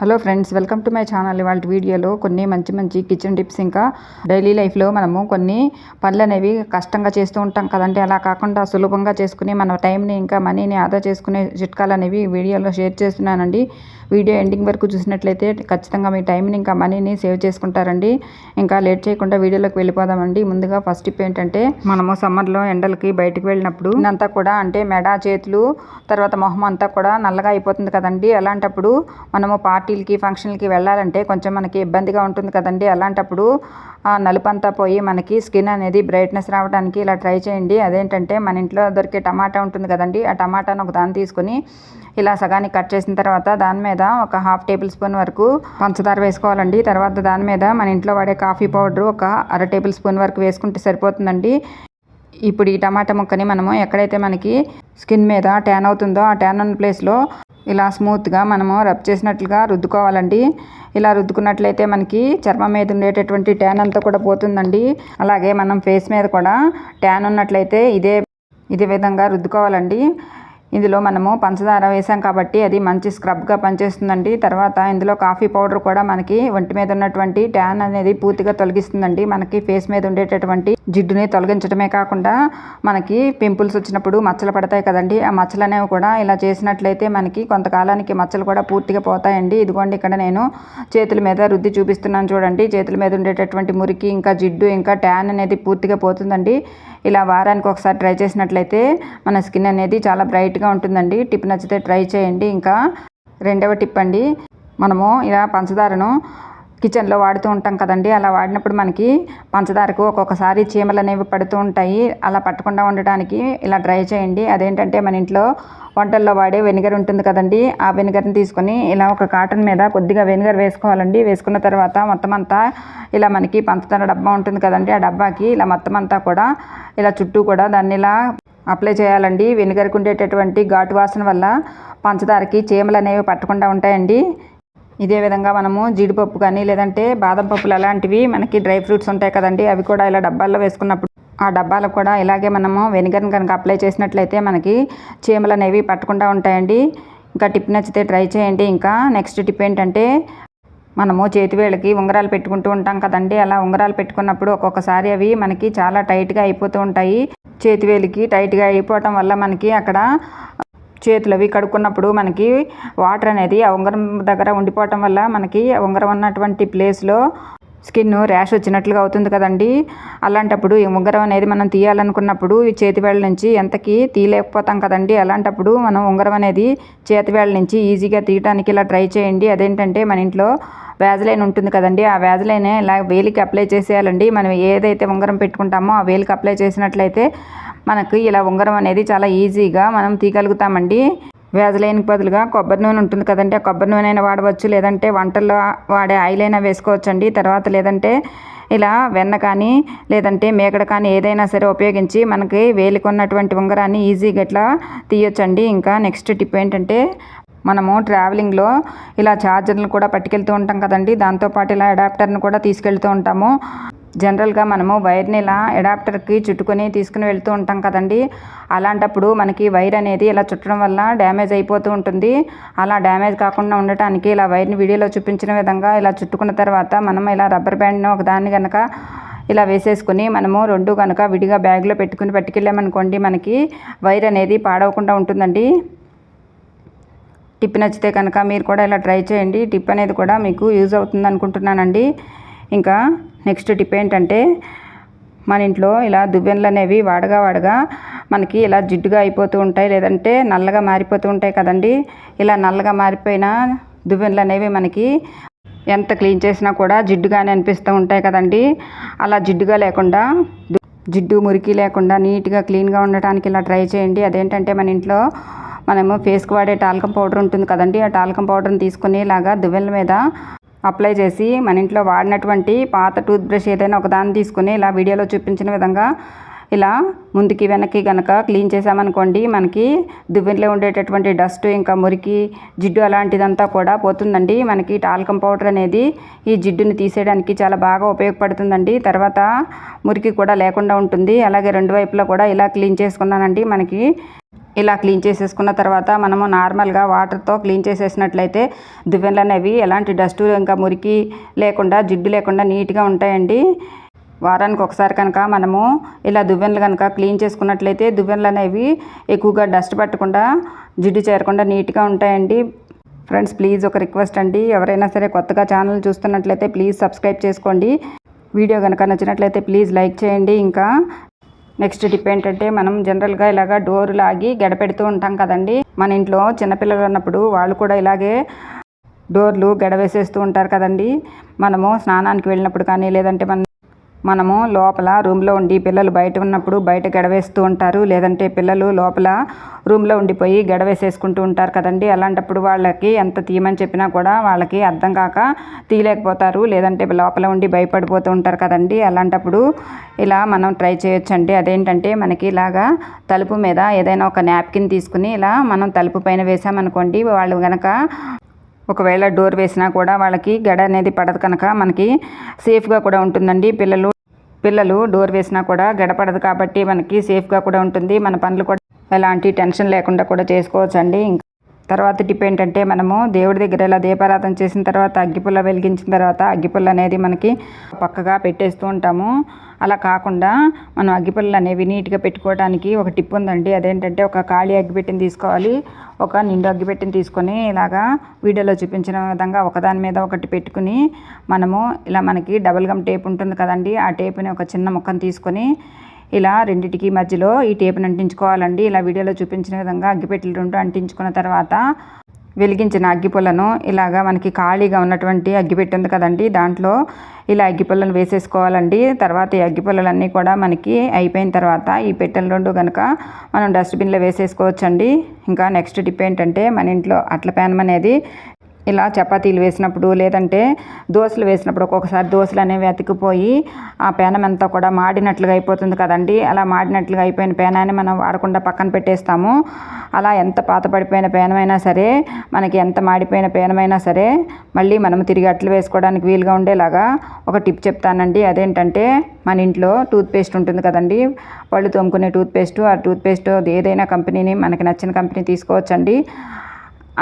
Hello friends welcome to my channel. ఇవాళ వీడియోలో కొన్ని మంచి మంచి కిచెన్ టిప్స్ ఇంకా డైలీ లైఫ్లో మనము కొన్ని పనులు అనేవి కష్టంగా చేస్తూ ఉంటాం కదండి. అలా కాకుండా సులభంగా చేసుకుని మన టైంని ఇంకా మనీని ఆదా చేసుకునే చిట్కాలు అనేవి వీడియోలో షేర్ చేస్తున్నానండి. వీడియో ఎండింగ్ వరకు చూసినట్లయితే ఖచ్చితంగా మీ టైంని ఇంకా మనీని సేవ్ చేసుకుంటారండి. ఇంకా లేట్ చేయకుండా వీడియోలోకి వెళ్ళిపోదామండి. ముందుగా ఫస్ట్ టిప్ ఏంటంటే మనము సమ్మర్లో ఎండలకి బయటకు వెళ్ళినప్పుడు అంతా కూడా అంటే మెడ చేతులు తర్వాత మొహం అంతా కూడా నల్లగా అయిపోతుంది కదండి. అలాంటప్పుడు మనము పార్టీలకి ఫంక్షన్లకి వెళ్ళాలంటే కొంచెం మనకి ఇబ్బందిగా ఉంటుంది కదండి. అలాంటప్పుడు ఆ నలుపంతా పోయి మనకి స్కిన్ అనేది బ్రైట్నెస్ రావడానికి ఇలా ట్రై చేయండి. అదేంటంటే మన ఇంట్లో దొరికే టమాటా ఉంటుంది కదండి. ఆ టమాటాను ఒక దాన్ని తీసుకొని ఇలా సగానికి కట్ చేసిన తర్వాత దాని మీద ఒక హాఫ్ టేబుల్ స్పూన్ వరకు పంచదార వేసుకోవాలండి. తర్వాత దాని మీద మన ఇంట్లో వాడే కాఫీ పౌడర్ ఒక అర టేబుల్ స్పూన్ వరకు వేసుకుంటే సరిపోతుందండి. ఇప్పుడు ఈ టమాటా ముక్కని మనము ఎక్కడైతే మనకి స్కిన్ మీద ట్యాన్ అవుతుందో ఆ ట్యాన్ ఉన్న ప్లేస్లో ఇలా స్మూత్గా మనము రబ్ చేసినట్లుగా రుద్దుకోవాలండి. ఇలా రుద్దుకున్నట్లయితే మనకి చర్మం మీద ఉండేటటువంటి ట్యాన్ అంతా కూడా పోతుందండి. అలాగే మనం ఫేస్ మీద కూడా ట్యాన్ ఉన్నట్లయితే ఇదే ఇదే విధంగా రుద్దుకోవాలండి. ఇందులో మనము పంచదార వేసాం కాబట్టి అది మంచి స్క్రబ్గా పనిచేస్తుందండి. తర్వాత ఇందులో కాఫీ పౌడర్ కూడా మనకి ఒంటి మీద ఉన్నటువంటి ట్యాన్ అనేది పూర్తిగా తొలగిస్తుందండి. మనకి ఫేస్ మీద ఉండేటటువంటి జిడ్డుని తొలగించడమే కాకుండా మనకి పింపుల్స్ వచ్చినప్పుడు మచ్చలు పడతాయి కదండి. ఆ మచ్చలు అనేవి కూడా ఇలా చేసినట్లయితే మనకి కొంతకాలానికి మచ్చలు కూడా పూర్తిగా పోతాయండి. ఇదిగోండి ఇక్కడ నేను చేతుల మీద రుద్ది చూపిస్తున్నాను చూడండి. చేతుల మీద ఉండేటటువంటి మురికి ఇంకా జిడ్డు ఇంకా ట్యాన్ అనేది పూర్తిగా పోతుందండి. ఇలా వారానికి ఒకసారి ట్రై చేసినట్లయితే మన స్కిన్ అనేది చాలా బ్రైట్గా ఉంటుందండి. టిప్ నచ్చితే ట్రై చేయండి. ఇంకా రెండవ టిప్ అండి. మనము ఇలా పంచదారను కిచెన్లో వాడుతూ ఉంటాం కదండి. అలా వాడినప్పుడు మనకి పంచదారకు ఒక్కొక్కసారి చీమలు అనేవి పడుతూ ఉంటాయి. అలా పట్టకుండా ఉండటానికి ఇలా డ్రై చేయండి. అదేంటంటే మన ఇంట్లో వంటల్లో వాడే వెనిగర్ ఉంటుంది కదండి. ఆ వెనిగర్ని తీసుకొని ఇలా ఒక కాటన్ మీద కొద్దిగా వెనిగర్ వేసుకోవాలండి. వేసుకున్న తర్వాత మొత్తం అంతా ఇలా మనకి పంచదార డబ్బా ఉంటుంది కదండి. ఆ డబ్బాకి ఇలా మొత్తం అంతా కూడా ఇలా చుట్టూ కూడా దాన్ని ఇలా అప్లై చేయాలండి. వెనిగర్కి ఉండేటటువంటి ఘాటు వాసన వల్ల పంచదారకి చీమలు అనేవి పట్టకుండా ఉంటాయండి. ఇదే విధంగా మనము జీడిపప్పు కానీ లేదంటే బాదం పప్పులు అలాంటివి మనకి డ్రై ఫ్రూట్స్ ఉంటాయి కదండి అవి కూడా ఇలా డబ్బాల్లో వేసుకున్నప్పుడు ఆ డబ్బాలకు కూడా ఇలాగే మనము వెనిగర్ని కనుక అప్లై చేసినట్లయితే మనకి చీమలు అనేవి పట్టకుండా ఉంటాయండి. ఇంకా టిప్ నచ్చితే ట్రై చేయండి. ఇంకా నెక్స్ట్ టిప్ ఏంటంటే మనము చేతివేళ్ళకి ఉంగరాలు పెట్టుకుంటూ ఉంటాం కదండి. అలా ఉంగరాలు పెట్టుకున్నప్పుడు ఒక్కొక్కసారి అవి మనకి చాలా టైట్గా అయిపోతూ ఉంటాయి. చేతివేలికి టైట్గా అయిపోవటం వల్ల మనకి అక్కడ చేతులు అవి కడుక్కున్నప్పుడు మనకి వాటర్ అనేది ఆ ఉంగరం దగ్గర ఉండిపోవటం వల్ల మనకి ఉంగరం ఉన్నటువంటి ప్లేస్లో స్కిన్ ర్యాష్ వచ్చినట్లుగా అవుతుంది కదండి. అలాంటప్పుడు ఈ ఉంగరం అనేది మనం తీయాలనుకున్నప్పుడు ఈ చేతివేళ్ళ నుంచి ఎంతకి తీయలేకపోతాం కదండి. అలాంటప్పుడు మనం ఉంగరం అనేది చేతివేళ్ళ నుంచి ఈజీగా తీయటానికి ఇలా ట్రై చేయండి. అదేంటంటే మన ఇంట్లో వ్యాజ్లైన్ ఉంటుంది కదండి. ఆ వ్యాజ్లైన్ ఇలా వేలికి అప్లై చేసేయాలండి. మనం ఏదైతే ఉంగరం పెట్టుకుంటామో ఆ వేలికి అప్లై చేసినట్లయితే మనకు ఇలా ఉంగరం అనేది చాలా ఈజీగా మనం తీయగలుగుతామండి. వేజలైన్కి బదులుగా కొబ్బరి నూనె ఉంటుంది కదండి. ఆ కొబ్బరి నూనె అయినా వాడవచ్చు. లేదంటే వంటల్లో వాడే ఆయిల్ అయినా వేసుకోవచ్చండి. తర్వాత లేదంటే ఇలా వెన్న కానీ లేదంటే మేకడ కానీ ఏదైనా సరే ఉపయోగించి మనకి వేలుకున్నటువంటి ఉంగరాన్ని ఈజీగా ఇట్లా తీయొచ్చండి. ఇంకా నెక్స్ట్ టిప్ ఏంటంటే మనము ట్రావెలింగ్లో ఇలా ఛార్జర్లు కూడా పట్టుకెళ్తూ ఉంటాం కదండి. దాంతోపాటు ఇలా అడాప్టర్ని కూడా తీసుకెళ్తూ ఉంటాము. జనరల్గా మనము వైర్ని ఇలా అడాప్టర్కి చుట్టుకొని తీసుకుని వెళ్తూ ఉంటాం కదండి. అలాంటప్పుడు మనకి వైర్ అనేది ఇలా చుట్టడం వల్ల డ్యామేజ్ అయిపోతూ ఉంటుంది. అలా డ్యామేజ్ కాకుండా ఉండటానికి ఇలా వైర్ని వీడియోలో చూపించిన విధంగా ఇలా చుట్టుకున్న తర్వాత మనం ఇలా రబ్బర్ బ్యాండ్ను ఒకదాన్ని కనుక ఇలా వేసేసుకుని మనము రెండు కనుక విడిగా బ్యాగ్లో పెట్టుకుని పట్టుకెళ్ళామనుకోండి మనకి వైర్ అనేది పాడవకుండా ఉంటుందండి. టిప్ నచ్చితే కనుక మీరు కూడా ఇలా ట్రై చేయండి. టిప్ అనేది కూడా మీకు యూజ్ అవుతుంది అనుకుంటున్నానండి ఇంకా నెక్స్ట్ టిప్ ఏంటంటే మన ఇంట్లో ఇలా దువ్వెనలు అనేవి వాడగా వాడగా మనకి ఇలా జిడ్డుగా అయిపోతూ ఉంటాయి. లేదంటే నల్లగా మారిపోతూ ఉంటాయి కదండి. ఇలా నల్లగా మారిపోయిన దువ్వెనలు అనేవి మనకి ఎంత క్లీన్ చేసినా కూడా జిడ్డుగానే అనిపిస్తూ ఉంటాయి కదండి. అలా జిడ్డుగా లేకుండా జిడ్డు మురికి లేకుండా నీట్గా క్లీన్గా ఉండటానికి ఇలా ట్రై చేయండి. అదేంటంటే మన ఇంట్లో మనము ఫేస్కి వాడే టాల్కం పౌడర్ ఉంటుంది కదండి. ఆ టాల్కం పౌడర్ని తీసుకుని ఇలాగా దువ్వెల మీద అప్లై చేసి మన ఇంట్లో వాడినటువంటి పాత టూత్ బ్రష్ ఏదైనా ఒక దాన్ని తీసుకుని ఇలా వీడియోలో చూపించిన విధంగా ఇలా ముందుకి వెనక్కి కనుక క్లీన్ చేసామనుకోండి మనకి దువ్వెనలో ఉండేటటువంటి డస్ట్ ఇంకా మురికి జిడ్డు అలాంటిదంతా కూడా పోతుందండి. మనకి టాల్కం పౌడర్ అనేది ఈ జిడ్డుని తీసేయడానికి చాలా బాగా ఉపయోగపడుతుందండి. తర్వాత మురికి కూడా లేకుండా ఉంటుంది. అలాగే రెండు వైపులా కూడా ఇలా క్లీన్ చేసుకున్నానండి. మనకి ఇలా క్లీన్ చేసేసుకున్న తర్వాత మనము నార్మల్గా వాటర్తో క్లీన్ చేసేసినట్లయితే దువ్వెనలు అనేవి ఎలాంటి డస్ట్ ఇంకా మురికి లేకుండా జిడ్డు లేకుండా నీట్గా ఉంటాయండి. వారానికి ఒకసారి కనుక మనము ఇలా దువ్వెనలు కనుక క్లీన్ చేసుకున్నట్లయితే దువ్వెనలు అనేవి ఎక్కువగా డస్ట్ పట్టకుండా జిడ్డు చేరకుండా నీట్గా ఉంటాయండి. ఫ్రెండ్స్ ప్లీజ్ ఒక రిక్వెస్ట్ అండి. ఎవరైనా సరే కొత్తగా ఛానల్ చూస్తున్నట్లయితే ప్లీజ్ సబ్స్క్రైబ్ చేసుకోండి. వీడియో కనుక నచ్చినట్లయితే ప్లీజ్ లైక్ చేయండి. ఇంకా నెక్స్ట్ టిప్ ఏంటంటే మనం జనరల్గా ఇలాగ డోర్ లాగి గడపెడుతూ ఉంటాం కదండి. మన ఇంట్లో చిన్నపిల్లలు ఉన్నప్పుడు వాళ్ళు కూడా ఇలాగే డోర్లు గడవేసేస్తూ ఉంటారు కదండి. మనము స్నానానికి వెళ్ళినప్పుడు కానీ లేదంటే మన మనము లోపల రూమ్లో ఉండి పిల్లలు బయట ఉన్నప్పుడు బయట గడవేస్తూ ఉంటారు. లేదంటే పిల్లలు లోపల రూమ్లో ఉండిపోయి గడవేసేసుకుంటూ ఉంటారు కదండి. అలాంటప్పుడు వాళ్ళకి ఎంత తీయమని చెప్పినా కూడా వాళ్ళకి అర్థం కాక తీయలేకపోతారు. లేదంటే లోపల ఉండి భయపడిపోతూ ఉంటారు కదండి. అలాంటప్పుడు ఇలా మనం ట్రై చేయొచ్చండి. అదేంటంటే మనకి ఇలాగా తలుపు మీద ఏదైనా ఒక నాప్కిన్ తీసుకుని ఇలా మనం తలుపు పైన వేసామనుకోండి వాళ్ళు కనుక ఒకవేళ డోర్ వేసినా కూడా వాళ్ళకి గడ అనేది పడదు కనుక మనకి సేఫ్గా కూడా ఉంటుందండి. పిల్లలు పిల్లలు డోర్ వేసినా కూడా గడ పడదు కాబట్టి మనకి సేఫ్గా కూడా ఉంటుంది. మన పనులు కూడా ఎలాంటి టెన్షన్ లేకుండా కూడా చేసుకోవచ్చండి. ఇంకా తర్వాత టిప్ ఏంటంటే మనము దేవుడి దగ్గర ఇలా దీపారాధన చేసిన తర్వాత అగ్గిపుల్ల వెలిగించిన తర్వాత అగ్గిపుల్ల అనేది మనకి పక్కగా పెట్టేస్తూ ఉంటాము. అలా కాకుండా మనం అగ్గిపుల్లలు అనేవి నీట్గా పెట్టుకోవడానికి ఒక టిప్ ఉందండి. అదేంటంటే ఒక ఖాళీ అగ్గిపెట్టిని తీసుకోవాలి. ఒక నిండు అగ్గిపెట్టిని తీసుకొని ఇలాగా వీడియోలో చూపించిన విధంగా ఒకదాని మీద ఒకటి పెట్టుకుని మనము ఇలా మనకి డబుల్ గమ్ టేప్ ఉంటుంది కదండి. ఆ టేప్ని ఒక చిన్న ముక్కను తీసుకొని ఇలా రెండింటికి మధ్యలో ఈ టేప్ని అంటించుకోవాలండి. ఇలా వీడియోలో చూపించిన విధంగా అగ్గిపెట్టెలు రెండు అంటించుకున్న తర్వాత వెలిగించిన అగ్గిపుల్లను ఇలాగా మనకి ఖాళీగా ఉన్నటువంటి అగ్గిపెట్టి ఉంది కదండి. దాంట్లో ఇలా అగ్గిపుల్లను వేసేసుకోవాలండి. తర్వాత ఈ అగ్గిపుల్లలన్నీ కూడా మనకి అయిపోయిన తర్వాత ఈ పెట్టెలు రెండు కనుక మనం డస్ట్బిన్లో వేసేసుకోవచ్చండి. ఇంకా నెక్స్ట్ టిప్ ఏంటంటే మన ఇంట్లో అట్ల ప్యానం అనేది ఇలా చపాతీలు వేసినప్పుడు లేదంటే దోశలు వేసినప్పుడు ఒక్కొక్కసారి దోశలు అనేవి అతికిపోయి ఆ పేనం అంతా కూడా మాడినట్లుగా అయిపోతుంది కదండి. అలా మాడినట్లుగా అయిపోయిన పేనాన్ని మనం వాడకుండా పక్కన పెట్టేస్తాము. అలా ఎంత పాత పడిపోయిన పేనమైనా సరే మనకి ఎంత మాడిపోయిన పేనమైనా సరే మళ్ళీ మనం తిరిగి అట్లు వేసుకోవడానికి వీలుగా ఉండేలాగా ఒక టిప్ చెప్తానండి. అదేంటంటే మన ఇంట్లో టూత్పేస్ట్ ఉంటుంది కదండి. పళ్ళు తోముకునే టూత్పేస్ట్ ఆ టూత్పేస్ట్ ఏదైనా కంపెనీని మనకి నచ్చిన కంపెనీ తీసుకోవచ్చండి.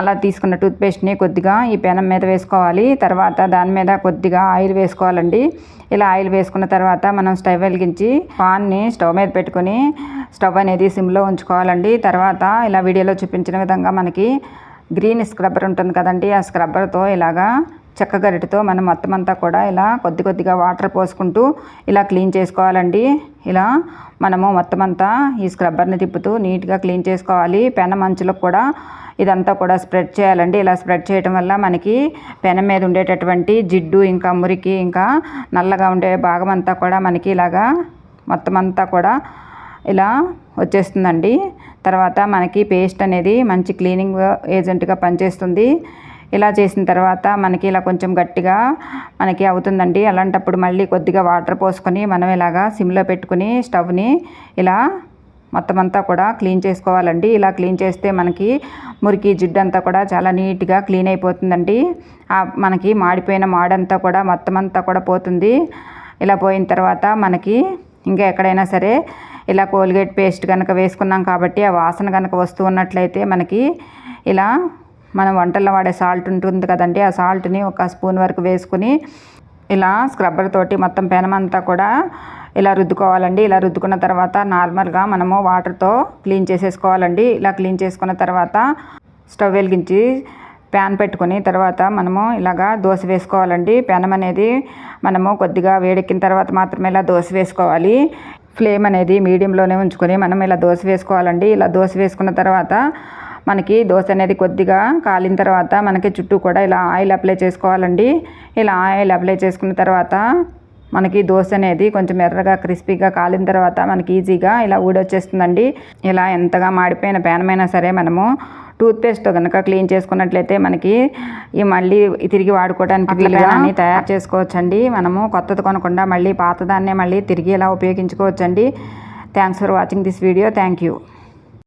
అలా తీసుకున్న టూత్పేస్ట్ని కొద్దిగా ఈ పెనం మీద వేసుకోవాలి. తర్వాత దాని మీద కొద్దిగా ఆయిల్ వేసుకోవాలండి. ఇలా ఆయిల్ వేసుకున్న తర్వాత మనం స్టవ్ వెలిగించి పాన్ని స్టవ్ మీద పెట్టుకొని స్టవ్ అనేది సిమ్లో ఉంచుకోవాలండి. తర్వాత ఇలా వీడియోలో చూపించిన విధంగా మనకి గ్రీన్ స్క్రబ్బర్ ఉంటుంది కదండి. ఆ స్క్రబ్బర్తో ఇలాగా చెక్క గరిటతో మనం మొత్తం అంతా కూడా ఇలా కొద్ది కొద్దిగా వాటర్ పోసుకుంటూ ఇలా క్లీన్ చేసుకోవాలండి. ఇలా మనము మొత్తం అంతా ఈ స్క్రబ్బర్ని తిప్పుతూ నీట్గా క్లీన్ చేసుకోవాలి. పెన మంచులకు కూడా ఇదంతా కూడా స్ప్రెడ్ చేయాలండి. ఇలా స్ప్రెడ్ చేయడం వల్ల మనకి పెనం మీద ఉండేటటువంటి జిడ్డు ఇంకా మురికి ఇంకా నల్లగా ఉండే భాగం అంతా కూడా మనకి ఇలాగా మొత్తం అంతా కూడా ఇలా వచ్చేస్తుందండి. తర్వాత మనకి పేస్ట్ అనేది మంచి క్లీనింగ్ ఏజెంట్గా పనిచేస్తుంది. ఇలా చేసిన తర్వాత మనకి ఇలా కొంచెం గట్టిగా మనకి అవుతుందండి. అలాంటప్పుడు మళ్ళీ కొద్దిగా వాటర్ పోసుకొని మనం ఇలాగా సిమ్లో పెట్టుకుని స్టవ్ని ఇలా మొత్తం అంతా కూడా క్లీన్ చేసుకోవాలండి. ఇలా క్లీన్ చేస్తే మనకి మురికి జిడ్డు అంతా కూడా చాలా నీట్గా క్లీన్ అయిపోతుందండి. మనకి మాడిపోయిన మాడంతా కూడా మొత్తం అంతా కూడా పోతుంది. ఇలా పోయిన తర్వాత మనకి ఇంకా ఎక్కడైనా సరే ఇలా కోల్గేట్ పేస్ట్ కనుక వేసుకున్నాం కాబట్టి ఆ వాసన కనుక వస్తూ ఉన్నట్లయితే మనకి ఇలా మనం వంటల్లో వాడే సాల్ట్ ఉంటుంది కదండి. ఆ సాల్ట్ని ఒక స్పూన్ వరకు వేసుకుని ఇలా స్క్రబ్బర్ తోటి మొత్తం పెనమంతా కూడా ఇలా రుద్దుకోవాలండి? ఇలా రుద్దుకున్న తర్వాత నార్మల్గా మనము వాటర్తో క్లీన్ చేసేసుకోవాలండి. ఇలా క్లీన్ చేసుకున్న తర్వాత స్టవ్ వెలిగించి ప్యాన్ పెట్టుకొని తర్వాత మనము ఇలాగా దోశ వేసుకోవాలండి. పెనం అనేది మనము కొద్దిగా వేడెక్కిన తర్వాత మాత్రమే ఇలా దోశ వేసుకోవాలి. ఫ్లేమ్ అనేది మీడియంలోనే ఉంచుకొని మనం ఇలా దోశ వేసుకోవాలండి. ఇలా దోశ వేసుకున్న తర్వాత మనకి దోశ అనేది కొద్దిగా కాలిన తర్వాత మనకి చుట్టూ కూడా ఇలా ఆయిల్ అప్లై చేసుకోవాలండి. ఇలా ఆయిల్ అప్లై చేసుకున్న తర్వాత మనకి దోశ అనేది కొంచెం ఎర్రగా క్రిస్పీగా కాలిన తర్వాత మనకి ఈజీగా ఇలా ఊడొచ్చేస్తుందండి. ఇలా ఎంతగా మాడిపోయిన పేనమైనా సరే మనము టూత్పేస్ట్తో కనుక క్లీన్ చేసుకున్నట్లయితే మనకి ఈ మళ్ళీ తిరిగి వాడుకోవడానికి వీలుగా అన్ని తయారు చేసుకోవచ్చండి. మనము కొత్తది కొనకుండా మళ్ళీ పాతదాన్నే మళ్ళీ తిరిగి ఇలా ఉపయోగించుకోవచ్చండి. Thanks for watching this video thank you